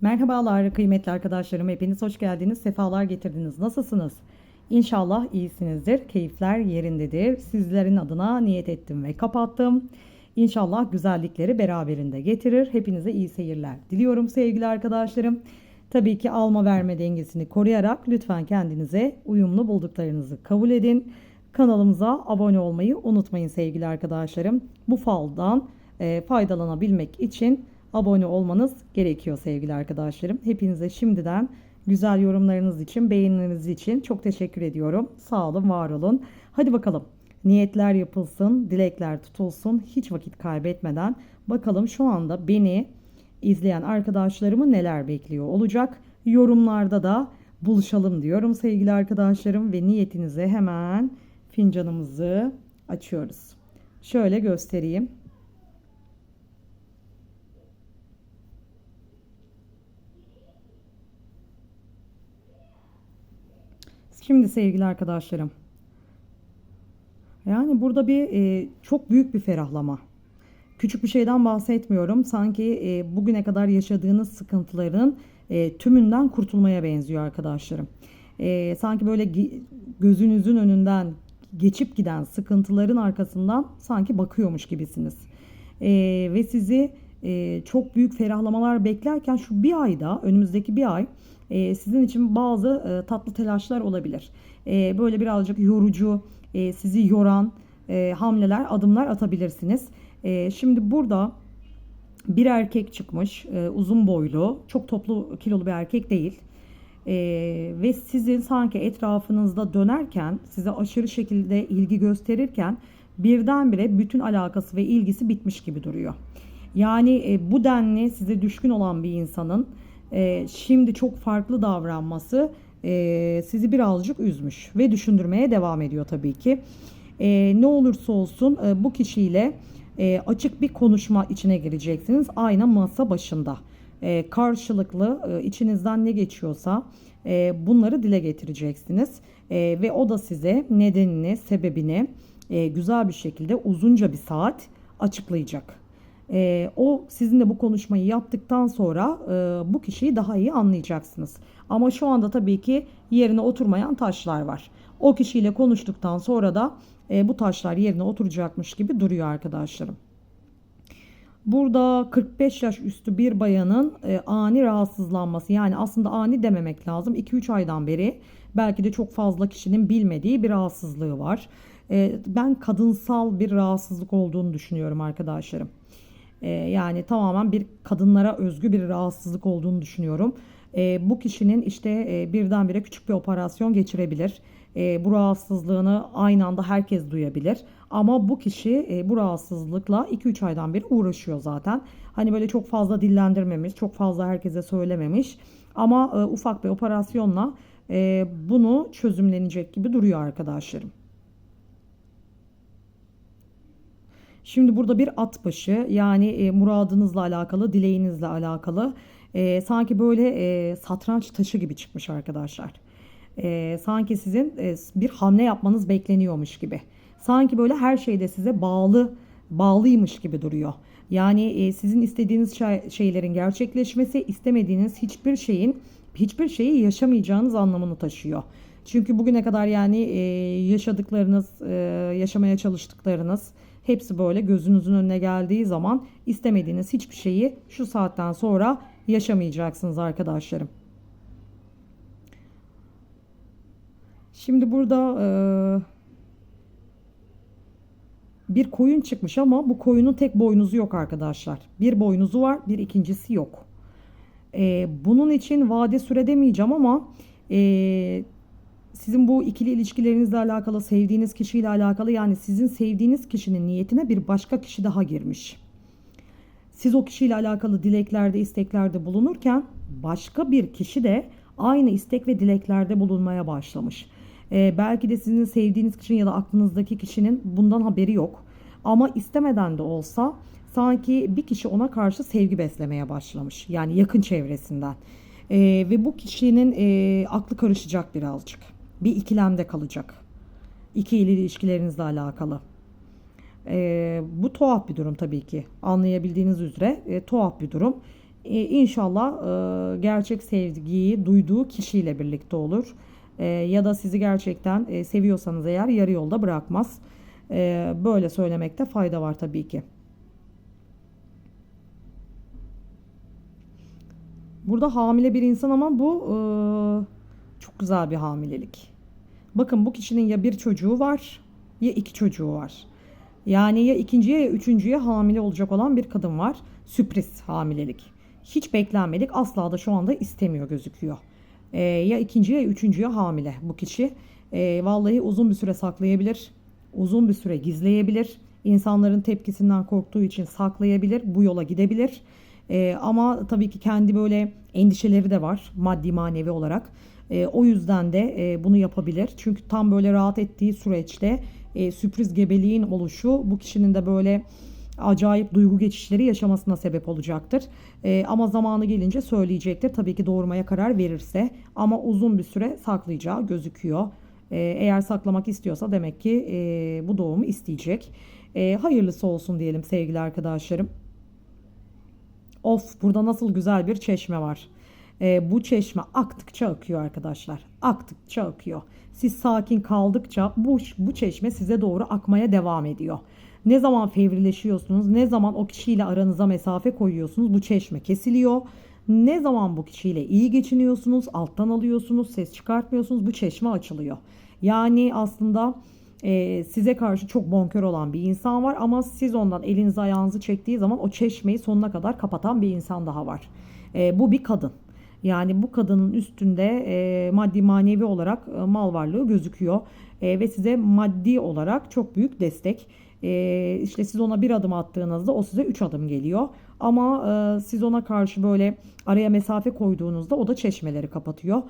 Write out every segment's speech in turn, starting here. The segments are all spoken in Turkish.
Merhabalar kıymetli arkadaşlarım. Hepiniz hoş geldiniz. Sefalar getirdiniz. Nasılsınız? İnşallah iyisinizdir. Keyifler yerindedir. Sizlerin adına niyet ettim ve kapattım. İnşallah güzellikleri beraberinde getirir. Hepinize iyi seyirler. Diliyorum sevgili arkadaşlarım. Tabii ki alma verme dengesini koruyarak lütfen kendinize uyumlu bulduklarınızı kabul edin. Kanalımıza abone olmayı unutmayın sevgili arkadaşlarım. Bu faldan e, faydalanabilmek için abone olmanız gerekiyor sevgili arkadaşlarım. Hepinize şimdiden güzel yorumlarınız için, beğenileriniz için çok teşekkür ediyorum. Sağ olun, var olun. Hadi bakalım. Niyetler yapılsın, dilekler tutulsun. Hiç vakit kaybetmeden bakalım şu anda beni izleyen arkadaşlarımı neler bekliyor olacak. Yorumlarda da buluşalım diyorum sevgili arkadaşlarım ve niyetinize hemen fincanımızı açıyoruz. Şöyle göstereyim. Şimdi sevgili arkadaşlarım. Yani burada bir e, çok büyük bir ferahlama. Küçük bir şeyden bahsetmiyorum. Sanki e, bugüne kadar yaşadığınız sıkıntıların e, tümünden kurtulmaya benziyor arkadaşlarım. E, sanki böyle gözünüzün önünden geçip giden sıkıntıların arkasından sanki bakıyormuş gibisiniz. E, ve sizi e, çok büyük ferahlamalar beklerken şu bir ayda önümüzdeki bir ay e, sizin için bazı e, tatlı telaşlar olabilir. E, böyle birazcık yorucu, e, sizi yoran e, hamleler, adımlar atabilirsiniz. E, şimdi burada bir erkek çıkmış, e, uzun boylu, çok toplu kilolu bir erkek değil. E, ve sizin sanki etrafınızda dönerken, size aşırı şekilde ilgi gösterirken birdenbire bütün alakası ve ilgisi bitmiş gibi duruyor. Yani e, bu denli size düşkün olan bir insanın e, şimdi çok farklı davranması e, sizi birazcık üzmüş ve düşündürmeye devam ediyor tabii ki. E, ne olursa olsun e, bu kişiyle e, açık bir konuşma içine gireceksiniz. Ayna masa başında. E, karşılıklı e, içinizden ne geçiyorsa e, bunları dile getireceksiniz. E, ve o da size nedenini, sebebini e, güzel bir şekilde uzunca bir saat açıklayacak. E, o sizinle bu konuşmayı yaptıktan sonra e, bu kişiyi daha iyi anlayacaksınız. Ama şu anda tabii ki yerine oturmayan taşlar var. O kişiyle konuştuktan sonra da e, bu taşlar yerine oturacakmış gibi duruyor arkadaşlarım. Burada 45 yaş üstü bir bayanın e, ani rahatsızlanması yani aslında ani dememek lazım 2-3 aydan beri belki de çok fazla kişinin bilmediği bir rahatsızlığı var. E, ben kadınsal bir rahatsızlık olduğunu düşünüyorum arkadaşlarım. E, yani tamamen bir kadınlara özgü bir rahatsızlık olduğunu düşünüyorum. E, bu kişinin işte e, birdenbire küçük bir operasyon geçirebilir. E, bu rahatsızlığını aynı anda herkes duyabilir. Ama bu kişi e, bu rahatsızlıkla 2-3 aydan beri uğraşıyor zaten. Hani böyle çok fazla dillendirmemiş, çok fazla herkese söylememiş. Ama e, ufak bir operasyonla e, bunu çözümlenecek gibi duruyor arkadaşlarım. Şimdi burada bir at başı yani e, muradınızla alakalı, dileğinizle alakalı e, sanki böyle e, satranç taşı gibi çıkmış arkadaşlar. E, sanki sizin e, bir hamle yapmanız bekleniyormuş gibi. Sanki böyle her şeyde size bağlı bağlıymış gibi duruyor. Yani e, sizin istediğiniz şey, şeylerin gerçekleşmesi, istemediğiniz hiçbir şeyin hiçbir şeyi yaşamayacağınız anlamını taşıyor. Çünkü bugüne kadar yani e, yaşadıklarınız, e, yaşamaya çalıştıklarınız hepsi böyle gözünüzün önüne geldiği zaman istemediğiniz hiçbir şeyi şu saatten sonra yaşamayacaksınız arkadaşlarım. Şimdi burada e, bir koyun çıkmış ama bu koyunun tek boynuzu yok arkadaşlar. Bir boynuzu var, bir ikincisi yok. E, bunun için vade süre demeyeceğim ama e, sizin bu ikili ilişkilerinizle alakalı, sevdiğiniz kişiyle alakalı yani sizin sevdiğiniz kişinin niyetine bir başka kişi daha girmiş. Siz o kişiyle alakalı dileklerde, isteklerde bulunurken başka bir kişi de aynı istek ve dileklerde bulunmaya başlamış. Ee, belki de sizin sevdiğiniz kişinin ya da aklınızdaki kişinin bundan haberi yok. Ama istemeden de olsa sanki bir kişi ona karşı sevgi beslemeye başlamış. Yani yakın çevresinden. Ee, ve bu kişinin e, aklı karışacak birazcık. Bir ikilemde kalacak. İki ilişkilerinizle alakalı. E, bu tuhaf bir durum tabii ki. Anlayabildiğiniz üzere e, tuhaf bir durum. E, inşallah e, gerçek sevgiyi duyduğu kişiyle birlikte olur. E, ya da sizi gerçekten e, seviyorsanız eğer yarı yolda bırakmaz. E, böyle söylemekte fayda var tabii ki. Burada hamile bir insan ama bu e, çok güzel bir hamilelik. Bakın bu kişinin ya bir çocuğu var ya iki çocuğu var. Yani ya ikinciye ya üçüncüye hamile olacak olan bir kadın var. Sürpriz hamilelik. Hiç beklenmedik asla da şu anda istemiyor gözüküyor. E, ya ikinciye ya üçüncüye hamile bu kişi. E, vallahi uzun bir süre saklayabilir. Uzun bir süre gizleyebilir. İnsanların tepkisinden korktuğu için saklayabilir. Bu yola gidebilir. E, ama tabii ki kendi böyle endişeleri de var maddi manevi olarak. E, o yüzden de e, bunu yapabilir. Çünkü tam böyle rahat ettiği süreçte e, sürpriz gebeliğin oluşu bu kişinin de böyle acayip duygu geçişleri yaşamasına sebep olacaktır. E, ama zamanı gelince söyleyecektir. Tabii ki doğurmaya karar verirse ama uzun bir süre saklayacağı gözüküyor. E, eğer saklamak istiyorsa demek ki e, bu doğumu isteyecek. E, hayırlısı olsun diyelim sevgili arkadaşlarım. Of burada nasıl güzel bir çeşme var. E, bu çeşme aktıkça akıyor arkadaşlar. Aktıkça akıyor. Siz sakin kaldıkça bu, bu çeşme size doğru akmaya devam ediyor. Ne zaman fevrileşiyorsunuz, ne zaman o kişiyle aranıza mesafe koyuyorsunuz bu çeşme kesiliyor. Ne zaman bu kişiyle iyi geçiniyorsunuz, alttan alıyorsunuz, ses çıkartmıyorsunuz bu çeşme açılıyor. Yani aslında e, size karşı çok bonkör olan bir insan var ama siz ondan elinizi ayağınızı çektiği zaman o çeşmeyi sonuna kadar kapatan bir insan daha var. E, bu bir kadın. Yani bu kadının üstünde e, maddi manevi olarak e, mal varlığı gözüküyor e, ve size maddi olarak çok büyük destek. E, işte siz ona bir adım attığınızda o size üç adım geliyor. Ama e, siz ona karşı böyle araya mesafe koyduğunuzda o da çeşmeleri kapatıyor.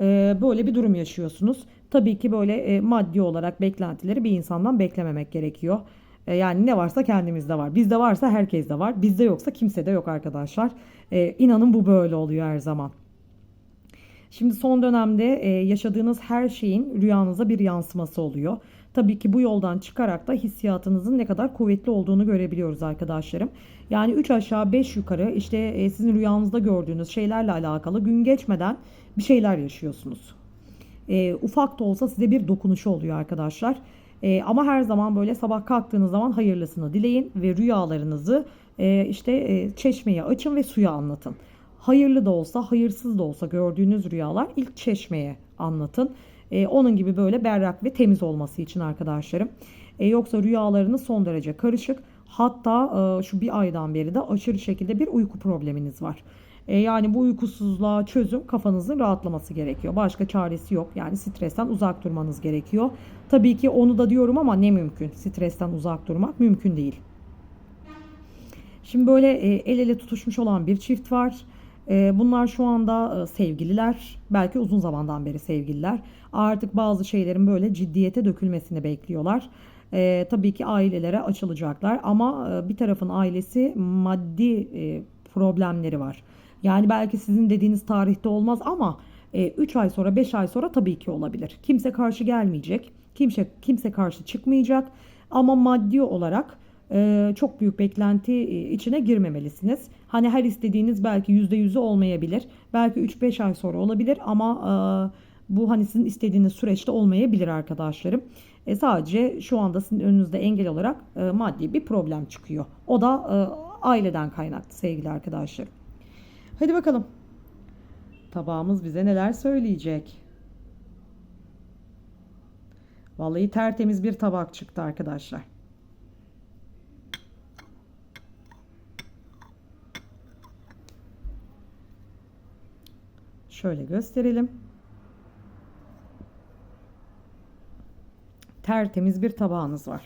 E, böyle bir durum yaşıyorsunuz. Tabii ki böyle e, maddi olarak beklentileri bir insandan beklememek gerekiyor. E, yani ne varsa kendimizde var. Bizde varsa herkeste var. Bizde yoksa kimsede yok arkadaşlar. E, inanın bu böyle oluyor her zaman. Şimdi son dönemde e, yaşadığınız her şeyin rüyanıza bir yansıması oluyor. Tabii ki bu yoldan çıkarak da hissiyatınızın ne kadar kuvvetli olduğunu görebiliyoruz arkadaşlarım. Yani 3 aşağı 5 yukarı işte e, sizin rüyanızda gördüğünüz şeylerle alakalı gün geçmeden bir şeyler yaşıyorsunuz. E, ufak da olsa size bir dokunuşu oluyor arkadaşlar. E, ama her zaman böyle sabah kalktığınız zaman hayırlısını dileyin ve rüyalarınızı e, işte e, çeşmeye açın ve suya anlatın. Hayırlı da olsa, hayırsız da olsa gördüğünüz rüyalar ilk çeşmeye anlatın. E, onun gibi böyle berrak ve temiz olması için arkadaşlarım. E, yoksa rüyalarınız son derece karışık. Hatta e, şu bir aydan beri de aşırı şekilde bir uyku probleminiz var. E, yani bu uykusuzluğa çözüm kafanızın rahatlaması gerekiyor. Başka çaresi yok. Yani stresten uzak durmanız gerekiyor. Tabii ki onu da diyorum ama ne mümkün. Stresten uzak durmak mümkün değil. Şimdi böyle e, el ele tutuşmuş olan bir çift var. E, bunlar şu anda e, sevgililer. Belki uzun zamandan beri sevgililer. Artık bazı şeylerin böyle ciddiyete dökülmesini bekliyorlar. E, tabii ki ailelere açılacaklar ama e, bir tarafın ailesi maddi e, problemleri var. Yani belki sizin dediğiniz tarihte olmaz ama 3 ay sonra 5 ay sonra tabii ki olabilir. Kimse karşı gelmeyecek. Kimse kimse karşı çıkmayacak. Ama maddi olarak e, çok büyük beklenti e, içine girmemelisiniz. Hani her istediğiniz belki %100'ü olmayabilir. Belki 3-5 ay sonra olabilir ama e, bu hani sizin istediğiniz süreçte olmayabilir arkadaşlarım. E, sadece şu anda sizin önünüzde engel olarak e, maddi bir problem çıkıyor. O da aileden kaynaklı sevgili arkadaşlarım. Hadi bakalım. Tabağımız bize neler söyleyecek? Vallahi tertemiz bir tabak çıktı arkadaşlar. Şöyle gösterelim. Tertemiz bir tabağınız var.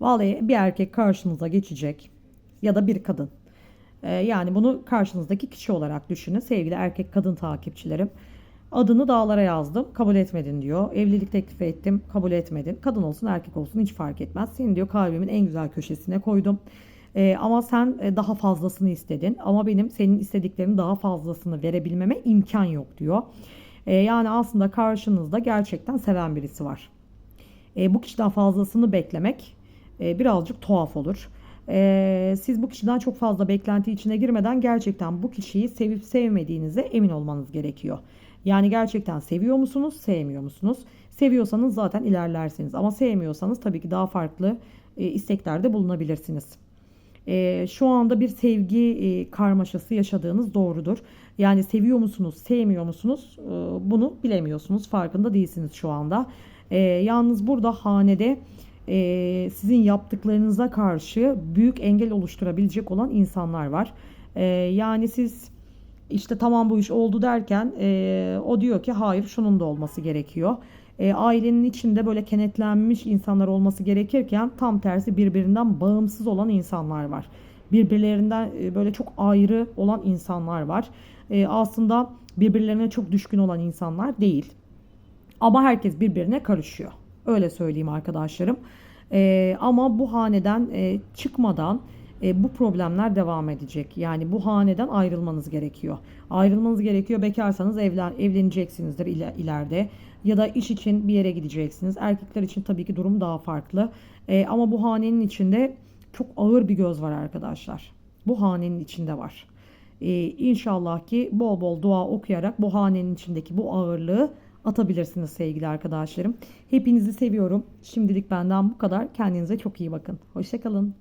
Vallahi bir erkek karşınıza geçecek ya da bir kadın. Ee, yani bunu karşınızdaki kişi olarak düşünün sevgili erkek kadın takipçilerim. Adını dağlara yazdım. Kabul etmedin diyor. Evlilik teklifi ettim. Kabul etmedin. Kadın olsun erkek olsun hiç fark etmez. Seni diyor kalbimin en güzel köşesine koydum. Ee, ama sen e, daha fazlasını istedin. Ama benim senin istediklerinin daha fazlasını verebilmeme imkan yok diyor. Ee, yani aslında karşınızda gerçekten seven birisi var. Ee, bu kişiden fazlasını beklemek e, birazcık tuhaf olur. Ee, siz bu kişiden çok fazla beklenti içine girmeden gerçekten bu kişiyi sevip sevmediğinize emin olmanız gerekiyor. Yani gerçekten seviyor musunuz, sevmiyor musunuz? Seviyorsanız zaten ilerlersiniz ama sevmiyorsanız tabii ki daha farklı e, isteklerde bulunabilirsiniz. E, şu anda bir sevgi e, karmaşası yaşadığınız doğrudur. Yani seviyor musunuz, sevmiyor musunuz? E, bunu bilemiyorsunuz, farkında değilsiniz şu anda. E, yalnız burada hanede e, sizin yaptıklarınıza karşı büyük engel oluşturabilecek olan insanlar var. E, yani siz işte tamam bu iş oldu derken e, o diyor ki hayır şunun da olması gerekiyor. E, ailenin içinde böyle kenetlenmiş insanlar olması gerekirken tam tersi birbirinden bağımsız olan insanlar var. Birbirlerinden e, böyle çok ayrı olan insanlar var. E, aslında birbirlerine çok düşkün olan insanlar değil. Ama herkes birbirine karışıyor. Öyle söyleyeyim arkadaşlarım. Ee, ama bu haneden e, çıkmadan e, bu problemler devam edecek. Yani bu haneden ayrılmanız gerekiyor. Ayrılmanız gerekiyor. Bekarsanız evlen, evleneceksinizdir iler- ileride. Ya da iş için bir yere gideceksiniz. Erkekler için tabii ki durum daha farklı. E, ama bu hanenin içinde çok ağır bir göz var arkadaşlar. Bu hanenin içinde var. Ee, inşallah ki bol bol dua okuyarak bu hanenin içindeki bu ağırlığı atabilirsiniz sevgili arkadaşlarım. Hepinizi seviyorum. Şimdilik benden bu kadar. Kendinize çok iyi bakın. Hoşçakalın.